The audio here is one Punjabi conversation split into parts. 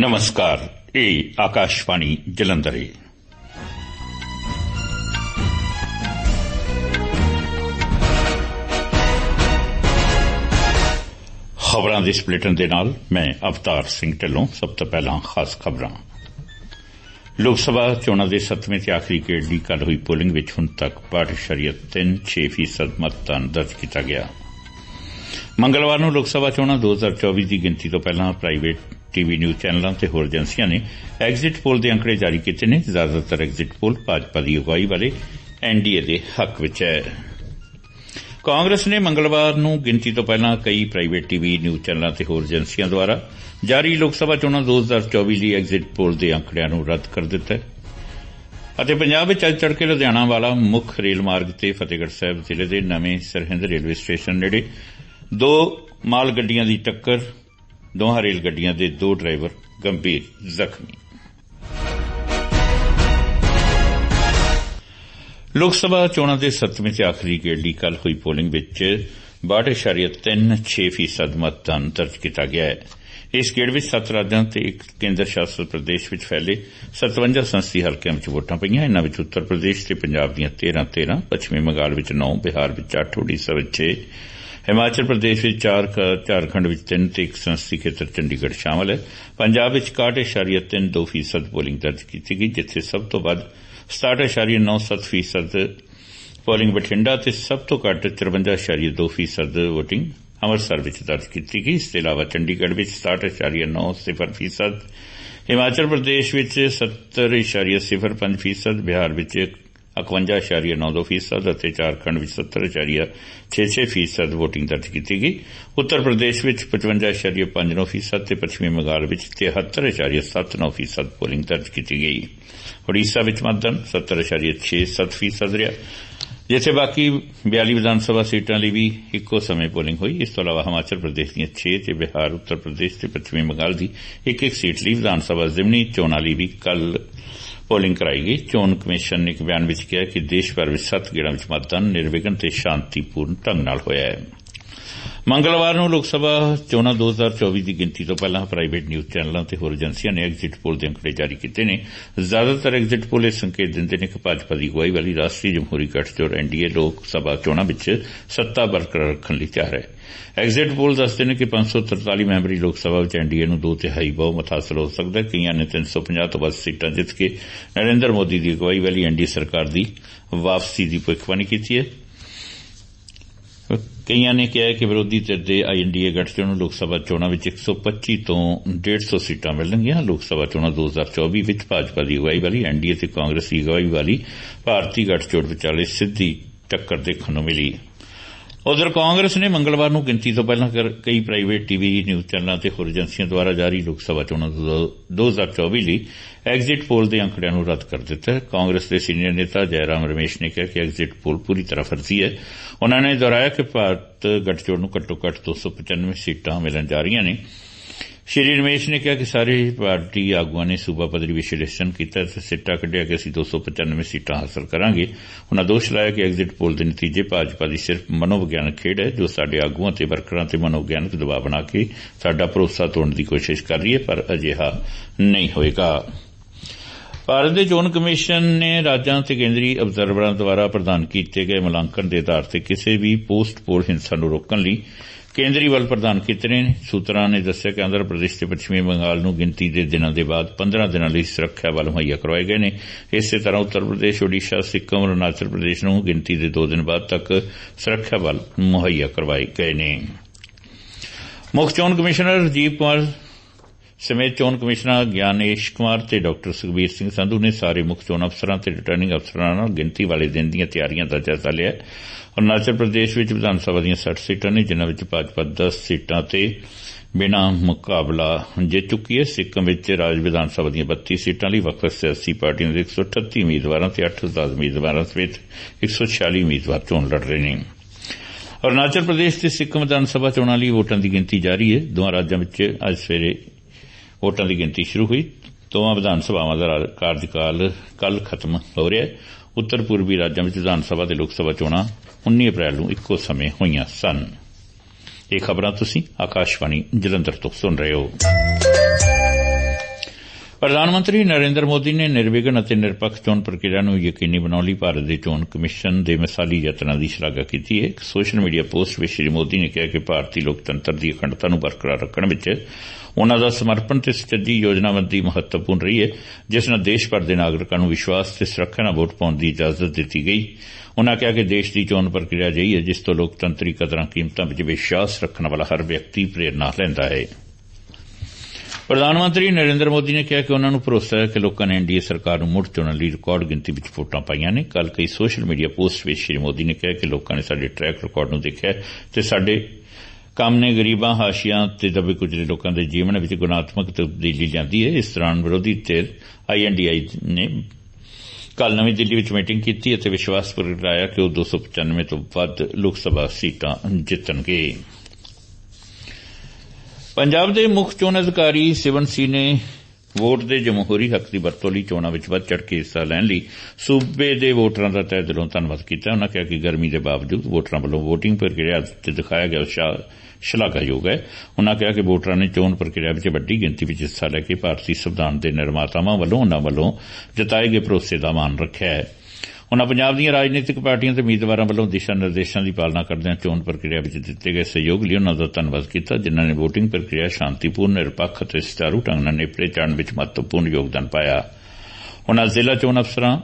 ਨਮਸਕਾਰ ਇਹ ਆਕਾਸ਼ਵਾਣੀ ਜਲੰਧਰ ਹੈ ਖਬਰਾਂ ਦੇ ਸਪਲੇਟਨ ਦੇ ਨਾਲ ਮੈਂ ਅਵਤਾਰ ਸਿੰਘ ਢਿੱਲੋਂ ਸਭ ਤੋਂ ਪਹਿਲਾਂ ਖਾਸ ਖਬਰਾਂ ਲੋਕ ਸਭਾ ਚੋਣਾਂ ਦੇ 7ਵੇਂ ਤੇ ਆਖਰੀ ਗੇੜ ਦੀ ਕੱਲ ਹੋਈ ਪੋਲਿੰਗ ਵਿੱਚ ਹੁਣ ਤੱਕ 62.36 ਫੀਸਦ ਮਤਦਾਨ ਦਰਜ ਕੀਤਾ ਗਿਆ ਮੰਗਲਵਾਰ ਨੂੰ ਲੋਕ ਸਭਾ ਚੋਣਾਂ 2024 ਦੀ ਗਿਣਤੀ ਤੋਂ ਪਹਿਲਾਂ ਪ੍ਰਾਈਵੇਟ ਟੀਵੀ ਨਿਊਜ਼ ਚੈਨਲਾਂ ਤੇ ਹੋਰ ਏਜੰਸੀਆਂ ਨੇ ਐਗਜ਼ਿਟ ਪੋਲ ਦੇ ਅੰਕੜੇ ਜਾਰੀ ਕੀਤੇ ਨੇ। ਜ਼ਿਆਦਾਤਰ ਐਗਜ਼ਿਟ ਪੋਲ ਭਾਜਪਾ ਦੀ ਅਗਵਾਈ ਵਾਲੇ ਐਨਡੀਏ ਦੇ ਹੱਕ ਵਿੱਚ ਹੈ। ਕਾਂਗਰਸ ਨੇ ਮੰਗਲਵਾਰ ਨੂੰ ਗਿਣਤੀ ਤੋਂ ਪਹਿਲਾਂ ਕਈ ਪ੍ਰਾਈਵੇਟ ਟੀਵੀ ਨਿਊਜ਼ ਚੈਨਲਾਂ ਤੇ ਹੋਰ ਏਜੰਸੀਆਂ ਦੁਆਰਾ ਜਾਰੀ ਲੋਕ ਸਭਾ ਚੋਣਾਂ 2024 ਲਈ ਐਗਜ਼ਿਟ ਪੋਲ ਦੇ ਅੰਕੜਿਆਂ ਨੂੰ ਰੱਦ ਕਰ ਦਿੱਤਾ। ਹੈ ਅਤੇ ਪੰਜਾਬ ਵਿੱਚ ਅੱਜ ਤੜਕੇ ਲੁਧਿਆਣਾ ਵਾਲਾ ਮੁੱਖ ਰੇਲ ਮਾਰਗ ਤੇ ਫਤਿਹਗੜ੍ਹ ਸਾਹਿਬ ਜ਼ਿਲ੍ਹੇ ਦੇ ਨਵੇਂ ਸਰਹਿੰਦ ਰੇਲਵੇ ਸਟੇਸ਼ਨ ਨੇੜੇ ਦੋ ਮਾਲ ਗੱਡੀਆਂ ਦੀ ਟੱਕਰ ਦੋਹਾਂ ਰੇਲ ਗੱਡੀਆਂ ਦੇ ਦੋ ਡਰਾਈਵਰ ਗੰਭੀਰ ਜ਼ਖਮੀ। ਲੋਕ ਸਭਾ ਚੋਣਾਂ ਦੇ 7ਵੇਂ ਤੇ ਆਖਰੀ ਗੇੜ ਲਈ ਕੱਲ ਹੋਈ ਪੋਲਿੰਗ ਵਿੱਚ 62.36 ਫੀਸਦ ਮਤਦਾਨ ਦਰਜ ਕੀਤਾ ਗਿਆ ਹੈ। ਇਸ ਗੇੜ ਵਿੱਚ 7 ਰਾਜਾਂ ਤੇ ਇੱਕ ਕੇਂਦਰ ਸ਼ਾਸਿਤ ਪ੍ਰਦੇਸ਼ ਵਿੱਚ ਫੈਲੇ 57 ਸੰਸਦੀ ਹਲਕਿਆਂ ਵਿੱਚ ਵੋਟਾਂ ਪਈਆਂ। ਇਨ੍ਹਾਂ ਵਿੱਚ ਉੱਤਰ ਪ੍ਰਦੇਸ਼ ਤੇ ਪੰਜਾਬ ਦੀਆਂ 13 13 ਪੱਛਮੀ ਬੰਗਾਲ ਵਿੱਚ 9 ਬਿਹਾਰ ਵਿੱਚ 8 ਓਡੀਸ਼ਾ ਵਿੱਚ 6 ਹਿਮਾਚਲ ਪ੍ਰਦੇਸ਼ ਵਿੱਚ 4 ਝਾਰਖੰਡ ਵਿੱਚ 3 ਤੇ ਇੱਕ ਸੰਸਦੀ ਖੇਤਰ ਚੰਡੀਗੜ੍ਹ ਸ਼ਾਮਲ ਹੈ। ਪੰਜਾਬ ਵਿੱਚ 61.32 ਫੀਸਦ ਪੋਲਿੰਗ ਦਰਜ ਕੀਤੀ ਗਈ, ਜਿੱਥੇ ਸਭ ਤੋਂ ਵੱਧ 67.97 ਫੀਸਦ ਪੋਲਿੰਗ ਬਠਿੰਡਾ ਤੇ ਸਭ ਤੋਂ ਘੱਟ 53.2 ਫੀਸਦ ਵੋਟਿੰਗ ਅੰਮ੍ਰਿਤਸਰ ਵਿੱਚ ਦਰਜ ਕੀਤੀ ਗਈ। ਇਸ ਤੋਂ ਇਲਾਵਾ ਚੰਡੀਗੜ੍ਹ ਵਿੱਚ 67.90 ਫੀਸਦ, ਹਿਮਾਚਲ ਪ੍ਰਦੇਸ਼ ਵਿੱਚ 70.05 ਫੀਸਦ, ਬਿਹਾਰ ਵਿੱਚ 51.92 ਫੀਸਦ ਅਤੇ ਝਾਰਖੰਡ ਵਿੱਚ 70.66 ਫੀਸਦ ਵੋਟਿੰਗ ਦਰਜ ਕੀਤੀ ਗਈ ਉੱਤਰ ਪ੍ਰਦੇਸ਼ ਵਿੱਚ 55.59 ਫੀਸਦ ਤੇ ਪੱਛਮੀ ਬੰਗਾਲ ਵਿੱਚ 73.79 ਫੀਸਦ ਪੋਲਿੰਗ ਦਰਜ ਕੀਤੀ ਗਈ ਓਡੀਸ਼ਾ ਵਿੱਚ ਮਤਦਾਨ 70.67 ਫੀਸਦ ਰਿਹਾ ਜਿੱਥੇ ਬਾਕੀ 42 ਵਿਧਾਨ ਸਭਾ ਸੀਟਾਂ ਲਈ ਵੀ ਇੱਕੋ ਸਮੇਂ ਪੋਲਿੰਗ ਹੋਈ ਇਸ ਤੋਂ ਇਲਾਵਾ ਹਿਮਾਚਲ ਪ੍ਰਦੇਸ਼ ਦੀਆਂ 6 ਤੇ ਬਿਹਾਰ ਉੱਤਰ ਪ੍ਰਦੇਸ਼ ਤੇ ਪੱਛਮੀ ਬੰਗਾਲ ਦੀ ਇੱਕ ਇੱਕ ਸੀਟ ਲਈ ਵਿਧਾਨ ਸਭਾ ਜ਼ਿਮਨੀ ਚੋਣਾਂ ਲਈ ਵੀ ਕੱਲ ਪੋਲਿੰਗ ਕਰਾਈ ਗਈ। ਚੋਣ ਕਮਿਸ਼ਨ ਨੇ ਇੱਕ ਬਿਆਨ ਵਿੱਚ ਕਿਹਾ ਕਿ ਦੇਸ਼ ਭਰ ਵਿੱਚ 7 ਗੇੜਾਂ ਵਿੱਚ ਮਤਦਾਨ ਨਿਰਵਿਘਨ ਤੇ ਸ਼ਾਂਤੀਪੂਰਨ ਢੰਗ ਨਾਲ ਹੋਇਆ ਹੈ। ਮੰਗਲਵਾਰ ਨੂੰ ਲੋਕ ਸਭਾ ਚੋਣਾਂ 2024 ਦੀ ਗਿਣਤੀ ਤੋਂ ਪਹਿਲਾਂ ਪ੍ਰਾਈਵੇਟ ਨਿਊਜ਼ ਚੈਨਲਾਂ ਤੇ ਹੋਰ ਏਜੰਸੀਆਂ ਨੇ ਐਗਜ਼ਿਟ ਪੋਲ ਦੇ ਅੰਕੜੇ ਜਾਰੀ ਕੀਤੇ ਨੇ। ਜ਼ਿਆਦਾਤਰ ਐਗਜ਼ਿਟ ਪੋਲ ਇਹ ਸੰਕੇਤ ਦਿੰਦੇ ਨੇ ਕਿ ਭਾਜਪਾ ਦੀ ਅਗਵਾਈ ਵਾਲੀ ਰਾਸ਼ਟਰੀ ਜਮਹੂਰੀ ਗੱਠਜੋੜ ਐਨਡੀਏ ਲੋਕ ਸਭਾ ਚੋਣਾਂ ਵਿੱਚ ਸੱਤਾ ਬਰਕਰਾਰ ਰੱਖਣ ਲਈ ਤਿਆਰ ਹੈ। ਐਗਜ਼ਿਟ ਪੋਲ ਦੱਸਦੇ ਨੇ ਕਿ 543 ਮੈਂਬਰੀ ਲੋਕ ਸਭਾ ਵਿੱਚ ਐਨਡੀਏ ਨੂੰ ਦੋ ਤਿਹਾਈ ਬਹੁਮਤ ਹਾਸਲ ਹੋ ਸਕਦਾ ਹੈ। ਕਈਆਂ ਨੇ 350 ਤੋਂ ਵੱਧ ਸੀਟਾਂ ਜਿੱਤ ਕੇ ਨਰਿੰਦਰ ਮੋਦੀ ਦੀ ਅਗਵਾਈ ਵਾਲੀ ਐਨਡੀਏ ਸਰਕਾਰ ਦੀ ਵਾਪਸੀ ਦੀ ਭਵਿੱਖਬਾਣੀ ਕੀਤੀ ਹੈ। ਕਈਆਂ ਨੇ ਕਿਹਾ ਕਿ ਵਿਰੋਧੀ ਧਿਰ ਦੇ ਆਈਐਨਡੀਏ ਗੱਠਜੋੜ ਨੂੰ ਲੋਕ ਸਭਾ ਚੋਣਾਂ ਵਿੱਚ 125 ਤੋਂ 150 ਸੀਟਾਂ ਮਿਲਣਗੀਆਂ। ਲੋਕ ਸਭਾ ਚੋਣਾਂ 2024 ਵਿੱਚ ਭਾਜਪਾ ਦੀ ਅਗਵਾਈ ਵਾਲੀ ਐਨਡੀਏ ਤੇ ਕਾਂਗਰਸ ਦੀ ਅਗਵਾਈ ਵਾਲੀ, ਭਾਰਤੀ ਗਠਜੋੜ ਵਿਚਾਲੇ ਸਿੱਧੀ ਟੱਕਰ ਦੇਖਣ ਨੂੰ ਮਿਲੀ। ਉਧਰ ਕਾਂਗਰਸ ਨੇ ਮੰਗਲਵਾਰ ਨੂੰ ਗਿਣਤੀ ਤੋਂ ਪਹਿਲਾਂ ਕਈ ਪ੍ਰਾਈਵੇਟ ਟੀਵੀ ਨਿਊਜ਼ ਚੈਨਲਾਂ ਤੇ ਹੋਰ ਏਜੰਸੀਆਂ ਦੁਆਰਾ ਜਾਰੀ ਲੋਕ ਸਭਾ ਚੋਣਾਂ 2024 ਲਈ ਐਗਜ਼ਿਟ ਪੋਲ ਦੇ ਅੰਕੜਿਆਂ ਨੂੰ ਰੱਦ ਕਰ ਦਿੱਤਾ ਕਾਂਗਰਸ ਦੇ ਸੀਨੀਅਰ ਨੇਤਾ ਜੈਰਾਮ ਰਮੇਸ਼ ਨੇ ਕਿਹਾ ਕਿ ਐਗਜ਼ਿਟ ਪੋਲ ਪੂਰੀ ਤਰ੍ਹਾਂ ਫਰਜ਼ੀ ਹੈ। ਉਨ੍ਹਾਂ ਨੇ ਦੁਹਰਾਇਆ ਕਿ ਭਾਰਤ ਗੱਠਜੋੜ ਨੂੰ ਘੱਟੋ ਘੱਟ 295 ਸੀਟਾਂ ਮਿਲਣ ਜਾ ਰਹੀਆਂ ਨੇ। ਸ਼੍ਰੀ ਰਮੇਸ਼ ਨੇ ਕਿਹਾ ਕਿ ਸਾਰੇ ਪਾਰਟੀ ਆਗੂਆਂ ਨੇ ਸੂਬਾ ਪੱਧਰੀ ਵਿਸ਼ਲੇਸ਼ਣ ਕੀਤਾ ਤੇ ਸਿੱਟਾ ਕੱਢਿਆ ਕਿ ਅਸੀਂ 295 ਸੀਟਾਂ ਹਾਸਲ ਕਰਾਂਗੇ। ਉਹਨਾਂ ਦੋਸ਼ ਲਾਇਆ ਕਿ ਐਗਜ਼ਿਟ ਪੋਲ ਦੇ ਨਤੀਜੇ ਭਾਜਪਾ ਦੀ ਸਿਰਫ ਮਨੋਵਿਗਿਆਨਕ ਖੇਡ ਹੈ, ਜੋ ਸਾਡੇ ਆਗੂਆਂ ਤੇ ਵਰਕਰਾਂ ਤੇ ਮਨੋਵਿਗਿਆਨਕ ਦਬਾਅ ਬਣਾ ਕੇ ਸਾਡਾ ਭਰੋਸਾ ਤੋੜਨ ਦੀ ਕੋਸ਼ਿਸ਼ ਕਰ ਰਹੀ ਹੈ, ਪਰ ਅਜਿਹਾ ਨਹੀਂ ਹੋਏਗਾ। ਭਾਰਤ ਦੇ ਚੋਣ ਕਮਿਸ਼ਨ ਨੇ ਰਾਜਾਂ ਤੇ ਕੇਂਦਰੀ ਅਬਜ਼ਰਵਰਾਂ ਦੁਆਰਾ ਪ੍ਰਦਾਨ ਕੀਤੇ ਗਏ ਮੁਲਾਂਕਣ ਦੇ ਆਧਾਰ ਤੇ ਕਿਸੇ ਵੀ ਪੋਸਟ ਪੋਲ ਹਿੰਸਾ ਨੂੰ ਰੋਕਣ ਲਈ ਕੇਂਦਰੀ ਵੱਲ ਪ੍ਰਦਾਨ ਕੀਤੇ ਨੇ। ਸੂਤਰਾਂ ਨੇ ਦੱਸਿਆ ਕਿ ਆਂਧਰਾ ਪ੍ਰਦੇਸ਼ ਤੇ ਪੱਛਮੀ ਬੰਗਾਲ ਨੂੰ ਗਿਣਤੀ ਦੇ ਦਿਨਾਂ ਦੇ ਬਾਅਦ 15 ਦਿਨਾਂ ਲਈ ਸੁਰੱਖਿਆ ਬਲ ਮੁਹੱਈਆ ਕਰਵਾਏ ਗਏ ਨੇ। ਇਸੇ ਤਰ੍ਹਾਂ ਉੱਤਰ ਪ੍ਰਦੇਸ਼ ਓਡੀਸ਼ਾ ਸਿੱਕਮ, ਅਰੁਣਾਚਲ ਪ੍ਰਦੇਸ਼ ਨੂੰ ਗਿਣਤੀ ਦੇ 2 ਦਿਨ ਬਾਅਦ ਤੱਕ ਸੁਰੱਖਿਆ ਬਲ ਮੁਹੱਈਆ ਕਰਵਾਏ ਗਏ ਨੇ। ਮੁੱਖ ਚੋਣ ਕਮਿਸ਼ਨਰ ਰਜੀਵ ਕੁਮਾਰ ਸਮੇਤ ਚੋਣ ਕਮਿਸ਼ਨਰ ਗਿਆਨੇਸ਼ ਕੁਮਾਰ ਤੇ ਡਾਕਟਰ ਸੁਖਬੀਰ ਸਿੰਘ ਸੰਧੂ ਨੇ ਸਾਰੇ ਮੁੱਖ ਚੋਣ ਅਫਸਰਾਂ ਤੇ ਰਿਟਰਨਿੰਗ ਅਫਸਰਾਂ ਨਾਲ ਗਿਣਤੀ ਵਾਲੇ ਦਿਨ ਦੀਆਂ ਤਿਆਰੀਆਂ ਦਾ ਜਾਇਜ਼ਾ ਲਿਆ ਅਰੁਣਾਚਲ ਪ੍ਰਦੇਸ਼ ਵਿੱਚ ਵਿਧਾਨ ਸਭਾ ਦੀਆਂ 60 ਸੀਟਾਂ ਨੇ, ਜਿਨ੍ਹਾਂ ਵਿੱਚ ਭਾਜਪਾ 10 ਸੀਟਾਂ ਤੇ ਬਿਨਾ ਮੁਕਾਬਲਾ ਜਿੱਤ ਚੁੱਕੀ ਹੈ। ਸਿੱਕਮ ਵਿੱਚ ਰਾਜ ਵਿਧਾਨ ਸਭਾ ਦੀਆਂ 32 ਸੀਟਾਂ ਲਈ ਵੱਖ ਵੱਖ ਸਿਆਸੀ ਪਾਰਟੀਆਂ ਦੇ 138 ਉਮੀਦਵਾਰਾਂ ਤੇ 8000 ਉਮੀਦਵਾਰਾਂ ਸਮੇਤ 146 ਉਮੀਦਵਾਰ ਚੋਣ ਲੜ ਰਹੇ ਨੇ। ਅਰੁਣਾਚਲ ਪ੍ਰਦੇਸ਼ ਤੇ ਸਿੱਕਮ ਵਿਧਾਨ ਸਭਾ ਚੋਣਾਂ ਲਈ ਵੋਟਾਂ ਦੀ ਗਿਣਤੀ ਜਾਰੀ ਹੈ। ਦੋਵਾਂ ਰਾਜਾਂ ਵਿੱਚ ਅੱਜ ਸਵੇਰੇ ਵੋਟਾਂ ਦੀ ਗਿਣਤੀ ਸ਼ੁਰੂ ਹੋਈ। ਦੋਵਾਂ ਵਿਧਾਨ ਸਭਾਵਾਂ ਦਾ ਕਾਰਜਕਾਲ ਕੱਲ ਖਤਮ ਹੋ ਰਿਹਾ ਹੈ। ਉੱਤਰ ਪੂਰਬੀ ਰਾਜਾਂ ਵਿੱਚ ਵਿਧਾਨ ਸਭਾ ਤੇ ਲੋਕ ਸਭਾ ਚੋਣਾਂ 19 ਅਪ੍ਰੈਲ ਨੂੰ ਇੱਕੋ ਸਮੇਂ ਹੋਈਆਂ ਸਨ। ਇਹ ਖਬਰਾਂ ਤੁਸੀਂ ਆਕਾਸ਼ਵਾਣੀ ਜਲੰਧਰ ਤੋਂ ਸੁਣ ਰਹੇ ਹੋ। ਪ੍ਰਧਾਨ ਮੰਤਰੀ ਨਰਿੰਦਰ ਮੋਦੀ ਨੇ ਨਿਰਵਿਘਨ ਅਤੇ ਨਿਰਪੱਖ ਚੋਣ ਪ੍ਰਕਿਰਿਆ ਨੂੰ ਯਕੀਨੀ ਬਣਾਉਣ ਲਈ ਭਾਰਤ ਦੇ ਚੋਣ ਕਮਿਸ਼ਨ ਦੇ ਮਿਸਾਲੀ ਯਤਨਾਂ ਦੀ ਸ਼ਲਾਘਾ ਕੀਤੀ ਹੈ। ਇੱਕ ਸੋਸ਼ਲ ਮੀਡੀਆ ਪੋਸਟ ਵਿੱਚ ਸ਼੍ਰੀ ਮੋਦੀ ਨੇ ਕਿਹਾ ਕਿ ਭਾਰਤੀ ਲੋਕਤੰਤਰ ਦੀ ਅਖੰਡਤਾ ਨੂੰ ਬਰਕਰਾਰ ਰੱਖਣ ਵਿੱਚ ਉਨ੍ਹਾਂ ਦਾ ਸਮਰਪਣ ਤੇ ਸੁਚੱਜੀ ਯੋਜਨਾਬੰਦੀ ਮਹੱਤਵਪੂਰਨ ਰਹੀ ਹੈ, ਜਿਸ ਨਾਲ ਦੇਸ਼ ਭਰ ਦੇ ਨਾਗਰਿਕਾਂ ਨੂੰ ਵਿਸ਼ਵਾਸ ਤੇ ਸੁਰੱਖਿਆ ਨਾਲ ਵੋਟ ਪਾਉਣ ਦੀ ਇਜਾਜ਼ਤ ਦਿੱਤੀ ਗਈ। ਉਨ੍ਹਾਂ ਕਿਹਾ ਕਿ ਦੇਸ਼ ਦੀ ਚੋਣ ਪ੍ਰਕਿਰਿਆ ਅਜਿਹੀ ਹੈ ਜਿਸ ਤੋਂ ਲੋਕਤੰਤਰੀ ਕਦਰਾਂ ਕੀਮਤਾਂ ਵਿੱਚ ਵਿਸ਼ਵਾਸ ਰੱਖਣ ਵਾਲਾ ਹਰ ਵਿਅਕਤੀ ਪ੍ਰੇਰਨਾ ਲੈਂਦਾ ਹੈ। ਪ੍ਰਧਾਨ ਮੰਤਰੀ ਨਰਿੰਦਰ ਮੋਦੀ ਨੇ ਕਿਹਾ ਕਿ ਉਨ੍ਹਾਂ ਨੂੰ ਭਰੋਸਾ ਹੈ ਕਿ ਲੋਕਾਂ ਨੇ ਐਨਡੀਏ ਸਰਕਾਰ ਨੂੰ ਮੁੜ ਚੁਣਨ ਲਈ ਰਿਕਾਰਡ ਗਿਣਤੀ ਵਿੱਚ ਵੋਟਾਂ ਪਾਈਆਂ ਨੇ। ਕੱਲ ਕਈ ਸੋਸ਼ਲ ਮੀਡੀਆ ਪੋਸਟ ਵਿੱਚ ਸ਼੍ਰੀ ਮੋਦੀ ਨੇ ਕਿਹਾ ਕਿ ਲੋਕਾਂ ਨੇ ਸਾਡੇ ਟਰੈਕ ਰਿਕਾਰਡ ਨੂੰ ਦੇਖਿਆ ਹੈ ਤੇ ਸਾਡੇ ਕੰਮ ਨੇ ਗਰੀਬਾਂ, ਹਾਸ਼ੀਆਂ ਤੇ ਦਬੇ ਕੁਚਲੇ ਲੋਕਾਂ ਦੇ ਜੀਵਨ ਵਿੱਚ ਗੁਣਾਤਮਕ ਤਬਦੀਲੀ ਲਿਆਂਦੀ ਹੈ। ਇਸ ਦੌਰਾਨ ਵਿਰੋਧੀ ਧਿਰ ਆਈਐਨਡੀਆਈ ਨੇ ਕੱਲ ਨਵੀਂ ਦਿੱਲੀ ਵਿੱਚ ਮੀਟਿੰਗ ਕੀਤੀ ਅਤੇ ਵਿਸ਼ਵਾਸ ਪ੍ਰਗਟਾਇਆ ਕਿ ਉਹ 295 ਤੋਂ ਵੱਧ ਲੋਕ ਸਭਾ ਸੀਟਾਂ ਜਿੱਤਣਗੇ। ਪੰਜਾਬ ਦੇ ਮੁੱਖ ਚੋਣ ਅਧਿਕਾਰੀ ਸਿਵਨ ਸੀ ਨੇ ਵੋਟ ਦੇ ਜਮਹੂਰੀ ਹੱਕ ਦੀ ਵਰਤੋਂ ਲਈ ਚੋਣਾਂ ਵਿੱਚ ਵੱਧ ਚੜ ਕੇ ਹਿੱਸਾ ਲੈਣ ਲਈ ਸੂਬੇ ਦੇ ਵੋਟਰਾਂ ਦਾ ਤਹਿ ਦਿਲੋਂ ਧੰਨਵਾਦ ਕੀਤਾ। ਉਹਨਾਂ ਕਿਹਾ ਕਿ ਗਰਮੀ ਦੇ ਬਾਵਜੂਦ ਵੋਟਰਾਂ ਵੱਲੋਂ ਵੋਟਿੰਗ ਪ੍ਰਕਿਰਿਆ ਤੇ ਦਿਖਾਇਆ ਗਿਆ ਸ਼ਲਾਘਾਯੋਗ ਹੈ। ਉਹਨਾਂ ਕਿਹਾ ਕਿ ਵੋਟਰਾਂ ਨੇ ਚੋਣ ਪ੍ਰਕਿਰਿਆ ਵਿੱਚ ਵੱਡੀ ਗਿਣਤੀ ਵਿੱਚ ਹਿੱਸਾ ਲੈ ਕੇ ਭਾਰਤੀ ਸੰਵਿਧਾਨ ਦੇ ਨਿਰਮਾਤਾਵਾਂ ਵੱਲੋਂ ਉਹਨਾਂ ਵੱਲੋਂ ਜਤਾਏ ਗਏ ਭਰੋਸੇ ਦਾ ਮਾਣ ਰੱਖਿਆ ਹੈ। ਉਨ੍ਹਾਂ ਪੰਜਾਬ ਦੀਆਂ ਰਾਜਨੀਤਿਕ ਪਾਰਟੀਆਂ ਤੇ ਉਮੀਦਵਾਰਾਂ ਵੱਲੋਂ ਦਿਸ਼ਾ ਨਿਰਦੇਸ਼ਾਂ ਦੀ ਪਾਲਣਾ ਕਰਦਿਆਂ ਚੋਣ ਪ੍ਰਕਿਰਿਆ ਵਿੱਚ ਦਿੱਤੇ ਗਏ ਸਹਿਯੋਗ ਲਈ ਉਨ੍ਹਾਂ ਦਾ ਧੰਨਵਾਦ ਕੀਤਾ, ਜਿਨ੍ਹਾਂ ਨੇ ਵੋਟਿੰਗ ਪ੍ਰਕਿਰਿਆ ਸ਼ਾਂਤੀਪੂਰਨ, ਨਿਰਪੱਖ ਅਤੇ ਸੁਚਾਰੂ ਢੰਗ ਨਾਲ ਨੇਪਰੇ ਚਾੜਨ ਵਿੱਚ ਮਹੱਤਵਪੂਰਨ ਯੋਗਦਾਨ ਪਾਇਆ। ਉਨ੍ਹਾਂ ਜ਼ਿਲ੍ਹਾ ਚੋਣ ਅਫਸਰਾਂ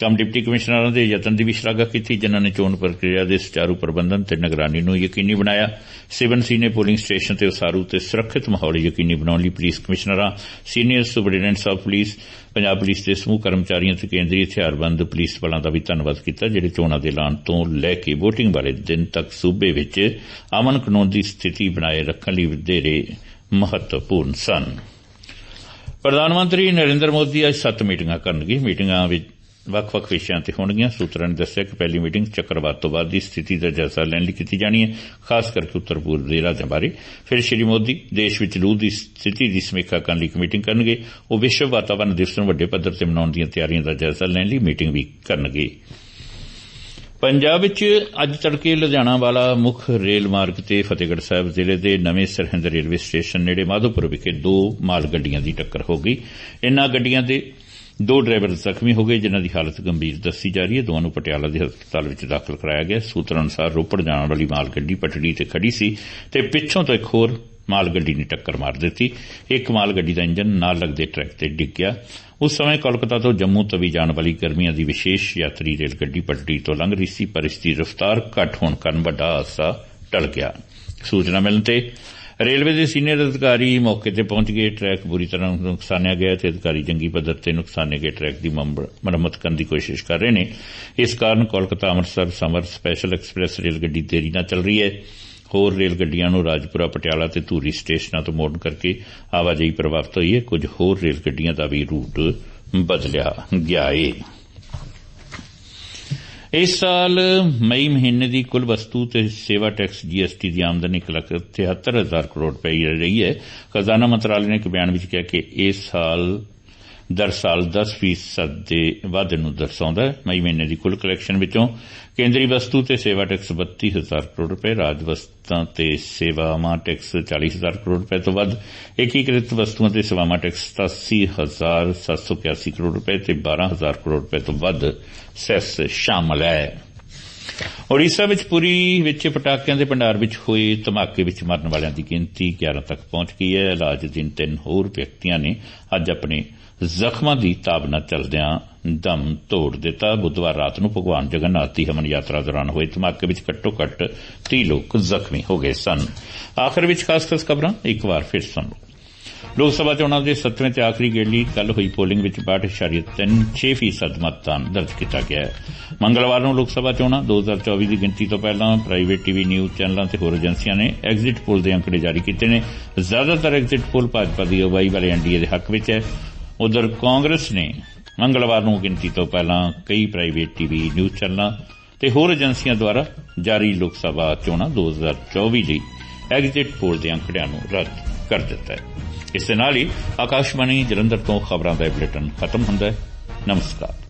ਕਮ ਡਿਪਟੀ ਕਮਿਸ਼ਨਰਾਂ ਦੇ ਯਤਨ ਦੀ ਵੀ ਸ਼ਲਾਘਾ ਕੀਤੀ, ਜਿਨ੍ਹਾਂ ਨੇ ਚੋਣ ਪ੍ਰਕਿਰਿਆ ਦੇ ਸੁਚਾਰੂ ਪ੍ਰਬੰਧਨ ਤੇ ਨਿਗਰਾਨੀ ਨੂੰ ਯਕੀਨੀ ਬਣਾਇਆ। ਸਿਵਨ ਸੀ ਨੇ ਪੋਲਿੰਗ ਸਟੇਸ਼ਨ ਤੇ ਉਸਾਰੂ ਤੇ ਸੁਰੱਖਿਅਤ ਮਾਹੌਲ ਯਕੀਨੀ ਬਣਾਉਣ ਲਈ ਪੁਲਿਸ ਕਮਿਸ਼ਨਰਾਂ, senior superintendents of police, Punjab police ਦੇ ਸਮੂਹ ਕਰਮਚਾਰੀਆਂ ਤੇ ਕੇਂਦਰੀ ਹਥਿਆਰਬੰਦ ਪੁਲਿਸ ਬਲਾਂ ਦਾ ਵੀ ਧੰਨਵਾਦ ਕੀਤਾ, ਜਿਹੜੇ ਚੋਣਾਂ ਦੇ ਐਲਾਨ ਤੋਂ ਲੈ ਕੇ VOTING ਵਾਲੇ ਦਿਨ ਤੱਕ ਸੂਬੇ ਵਿੱਚ ਅਮਨ ਕਾਨੂੰਨ ਦੀ ਸਥਿਤੀ ਬਣਾਏ ਰੱਖਣ ਲਈ ਵਧੇਰੇ ਮਹੱਤਵਪੂਰਨ ਸਨ। ਪ੍ਰਧਾਨ ਮੰਤਰੀ ਨਰਿੰਦਰ ਮੋਦੀ ਅੱਜ ਸੱਤ ਮੀਟਿੰਗਾਂ ਕਰਨਗੇ। ਮੀਟਿੰਗਾਂ ਵਿੱਚ ਵੱਖ-ਵੱਖ ਵਿਸ਼ਿਆਂ ਤੇ ਹੋਣਗੀਆਂ। ਸੂਤਰਾਂ ਨੇ ਦੱਸਿਆ ਕਿ ਪਹਿਲੀ ਮੀਟਿੰਗ ਚੱਕਰਵਾਤ ਤੋਂ ਬਾਅਦ ਦੀ ਸਥਿਤੀ ਦਾ ਜਾਇਜ਼ਾ ਲੈਣ ਲਈ ਕੀਤੀ ਜਾਣੀ ਹੈ, ਖਾਸ ਕਰਕੇ ਉੱਤਰ ਪੂਰਬ ਦੇ ਰਾਜਾਂ ਬਾਰੇ। ਫਿਰ ਸ਼੍ਰੀ ਮੋਦੀ ਦੇਸ਼ ਵਿੱਚ ਲੂ ਦੀ ਸਥਿਤੀ ਦੀ ਸਮੀਖਿਆ ਕਰਨ ਲਈ ਇੱਕ ਮੀਟਿੰਗ ਕਰਨਗੇ। ਉਹ ਵਿਸ਼ਵ ਵਾਤਾਵਰਣ ਦਿਵਸ ਨੂੰ ਵੱਡੇ ਪੱਧਰ ਤੇ ਮਨਾਉਣ ਦੀਆਂ ਤਿਆਰੀਆਂ ਦਾ ਜਾਇਜ਼ਾ ਲੈਣ ਲਈ ਮੀਟਿੰਗ ਵੀ ਕਰਨਗੇ। ਪੰਜਾਬ ਵਿੱਚ ਅੱਜ ਤੜਕੇ ਲੁਧਿਆਣਾ ਵਾਲਾ ਮੁੱਖ ਰੇਲ ਮਾਰਗ ਤੇ ਫਤਿਹਗੜ੍ਹ ਸਾਹਿਬ ਜ਼ਿਲ੍ਹੇ ਦੇ ਨਵੇਂ ਸਰਹਿੰਦ ਰੇਲਵੇ ਸਟੇਸ਼ਨ ਨੇੜੇ ਮਾਧੋਪੁਰ ਵਿਖੇ ਦੋ ਮਾਲ ਗੱਡੀਆਂ ਦੀ ਟੱਕਰ ਹੋ ਗਈ। ਇਨ੍ਹਾਂ ਗੱਡੀਆਂ ਦੇ ਦੋ ਡਰਾਈਵਰ ਜ਼ਖਮੀ ਹੋ ਗਏ, ਜਿਨ੍ਹਾਂ ਦੀ ਹਾਲਤ ਗੰਭੀਰ ਦੱਸੀ ਜਾ ਰਹੀ ਹੈ। ਦੋਵਾਂ ਨੂੰ ਪਟਿਆਲਾ ਦੇ ਹਸਪਤਾਲ ਵਿੱਚ ਦਾਖਲ ਕਰਾਇਆ ਗਿਆ। ਸੂਤਰਾਂ ਅਨੁਸਾਰ ਰੋਪੜ ਜਾਣ ਵਾਲੀ ਮਾਲ ਗੱਡੀ ਪਟੜੀ ਤੇ ਖੜੀ ਸੀ ਤੇ ਪਿੱਛੋਂ ਤੋਂ ਇੱਕ ਹੋਰ ਮਾਲ ਗੱਡੀ ਨੇ ਟੱਕਰ ਮਾਰ ਦਿੱਤੀ। ਇੱਕ ਮਾਲ ਗੱਡੀ ਦਾ ਇੰਜਨ ਨਾਲ ਲੱਗਦੇ ਟਰੈਕ ਤੇ ਡਿੱਗ ਗਿਆ। ਉਸ ਸਮੇਂ ਕੋਲਕਾਤਾ ਤੋਂ ਜੰਮੂ ਤਵੀ ਜਾਣ ਵਾਲੀ ਗਰਮੀਆਂ ਦੀ ਵਿਸ਼ੇਸ਼ ਯਾਤਰੀ ਰੇਲ ਗੱਡੀ ਪਟੜੀ ਤੋਂ ਲੰਘ ਰਹੀ ਸੀ, ਪਰ ਇਸ ਦੀ ਰਫ਼ਤਾਰ ਘੱਟ ਹੋਣ ਕਾਰਨ ਵੱਡਾ ਹਾਦਸਾ ਟਲ ਗਿਆ। ਸੂਚਨਾ ਮਿਲਣ ਤੇ ਰੇਲਵੇ ਦੇ ਸੀਨੀਅਰ ਅਧਿਕਾਰੀ ਮੌਕੇ ਤੇ ਪਹੁੰਚ ਗਏ। ਟਰੈਕ ਬੁਰੀ ਤਰ੍ਹਾਂ ਨੁਕਸਾਨਿਆ ਗਿਆ ਤੇ ਅਧਿਕਾਰੀ ਜੰਗੀ ਪੱਧਰ ਤੇ ਨੁਕਸਾਨੇ ਗਏ। ਟਰੈਕ ਦੀ ਮੁਰੰਮਤ ਕਰਨ ਦੀ ਕੋਸ਼ਿਸ਼ ਕਰ ਰਹੇ ਨੇ। ਇਸ ਕਾਰਨ Kolkata Amritsar, summer special express rail ਗੱਡੀ ਦੇਰੀ ਨਾਲ ਚੱਲ ਰਹੀ ਹੈ। ਹੋਰ ਰੇਲ ਗੱਡੀਆਂ ਨੂੰ ਰਾਜਪੁਰਾ, ਪਟਿਆਲਾ ਤੇ ਧੂਰੀ ਸਟੇਸ਼ਨਾਂ ਤੋਂ ਮੋੜਨ ਕਰਕੇ ਆਵਾਜਾਈ ਪ੍ਰਭਾਵਿਤ ਹੋਈ ਹੈ। ਕੁਝ ਹੋਰ ਰੇਲ ਗੱਡੀਆਂ ਦਾ ਵੀ ਰੂਟ ਬਦਲਿਆ ਗਿਆ ਹੈ ਇਸ ਸਾਲ ਮਈ ਮਹੀਨੇ ਦੀ ਕੁੱਲ ਵਸਤੂ ਤੇ ਸੇਵਾ ਟੈਕਸ ਜੀਐਸਟੀ ਦੀ ਆਮਦਨੀ 1,73,000 ਕਰੋੜ ਰੁਪਏ ਰਹੀ ਹੈ। ਖਜ਼ਾਨਾ ਮੰਤਰਾਲੇ ਨੇ ਇੱਕ ਬਿਆਨ ਵਿੱਚ ਕਿਹਾ ਕਿ ਇਸ ਸਾਲ ਦਰ ਸਾਲ 10% ਦੇ ਵਾਧੇ ਨੂੰ ਦਰਸਾਉਂਦਾ ਹੈ। ਮਈ ਮਹੀਨੇ ਦੀ ਕੁੱਲ ਕਲੈਕਸ਼ਨ ਵਿੱਚੋਂ ਕੇਂਦਰੀ ਵਸਤੂ ਤੇ ਸੇਵਾ ਟੈਕਸ 32000 ਕਰੋੜ ਰੁਪਏ, ਰਾਜ ਵਸਤਾਂ ਤੇ ਸੇਵਾਵਾਂ ਟੈਕਸ 40000 ਕਰੋੜ ਰੁਪਏ ਤੋਂ ਵੱਧ, ਏਕੀਕ੍ਰਿਤ ਵਸਤੂਆਂ ਤੇ ਸੇਵਾਵਾਂ ਟੈਕਸ 87781 ਕਰੋੜ ਰੁਪਏ ਤੇ 12000 ਕਰੋੜ ਰੁਪਏ ਤੋਂ ਵੱਧ ਸੈਸ ਸ਼ਾਮਲ ਹੈ। ਓਡੀਸ਼ਾ ਵਿੱਚ ਪੂਰੀ ਵਿੱਚ ਪਟਾਕਿਆਂ ਦੇ ਭੰਡਾਰ ਵਿੱਚ ਹੋਏ ਧਮਾਕੇ ਵਿੱਚ ਮਰਨ ਵਾਲਿਆਂ ਦੀ ਗਿਣਤੀ 11 ਤੱਕ ਪਹੁੰਚ ਗਈ ਹੈ। ਇਲਾਜ ਦਿਨ ਤਿੰਨ ਹੋਰ ਵਿਅਕਤੀਆਂ ਨੇ ਅੱਜ ਆਪਣੇ ਜ਼ਖਮਾਂ ਦੀ ਤਾਬ ਚਲਦਿਆਂ ਦਮ ਤੋੜ ਦਿੱਤਾ। ਬੁੱਧਵਾਰ ਰਾਤ ਨੂੰ ਭਗਵਾਨ ਜਗਨਨਾਥ ਦੀ ਹਮਨ ਯਾਤਰਾ ਦੌਰਾਨ ਹੋਏ ਧਮਾਕੇ ਵਿੱਚ ਘੱਟੋ ਘੱਟ 30 ਲੋਕ ਜ਼ਖਮੀ ਹੋ ਗਏ ਸਨ। ਆਖਰ ਵਿੱਚ ਖਾਸ-ਖਾਸ ਖਬਰਾਂ ਇੱਕ ਵਾਰ ਫਿਰ ਸੁਣੋ ਲੋਕ ਸਭਾ ਚੋਣਾਂ ਦੇ 7ਵੇਂ ਤੇ ਆਖਰੀ ਗੇੜ ਲਈ ਕੱਲ ਹੋਈ ਪੋਲਿੰਗ ਵਿੱਚ 62.36% ਮਤਦਾਨ ਦਰਜ ਕੀਤਾ ਗਿਆ ਹੈ। ਮੰਗਲਵਾਰ ਨੂੰ ਲੋਕ ਸਭਾ ਚੋਣਾਂ 2024 ਦੀ ਗਿਣਤੀ ਤੋਂ ਪਹਿਲਾਂ ਪ੍ਰਾਈਵੇਟ ਟੀਵੀ ਨਿਊਜ਼ ਚੈਨਲਾਂ ਤੇ ਹੋਰ ਏਜੰਸੀਆਂ ਨੇ ਐਗਜ਼ਿਟ ਪੋਲ ਦੇ ਅੰਕੜੇ ਜਾਰੀ ਕੀਤੇ ਨੇ। ਜ਼ਿਆਦਾਤਰ ਐਗਜ਼ਿਟ ਪੋਲ ਭਾਜਪਾ ਦੀ ਅਗਵਾਈ ਵਾਲੇ ਐਨਡੀਏ ਦੇ ਹੱਕ ਵਿੱਚ ਹੈ। ਉਧਰ ਕਾਂਗਰਸ ਨੇ ਮੰਗਲਵਾਰ ਨੂੰ ਗਿਣਤੀ ਤੋਂ ਪਹਿਲਾਂ ਕਈ ਪ੍ਰਾਈਵੇਟ ਟੀਵੀ ਨਿਊਜ਼ ਚੈਨਲਾਂ ਤੇ ਹੋਰ ਏਜੰਸੀਆਂ ਦੁਆਰਾ ਜਾਰੀ ਲੋਕ ਸਭਾ ਚੋਣਾਂ 2024 ਲਈ ਐਗਜ਼ਿਟ ਪੋਲ ਦੇ ਅੰਕੜਿਆਂ ਨੂੰ ਰੱਦ ਕਰ ਦਿੱਤਾ ਹੈ। ਇਸ ਦੇ ਨਾਲ ਹੀ ਆਕਾਸ਼ਵਾਣੀ ਜਲੰਧਰ ਤੋਂ ਖਬਰਾਂ ਦਾ ਇਹ ਬੁਲੇਟਿਨ ਖਤਮ ਹੁੰਦਾ ਹੈ। ਨਮਸਕਾਰ।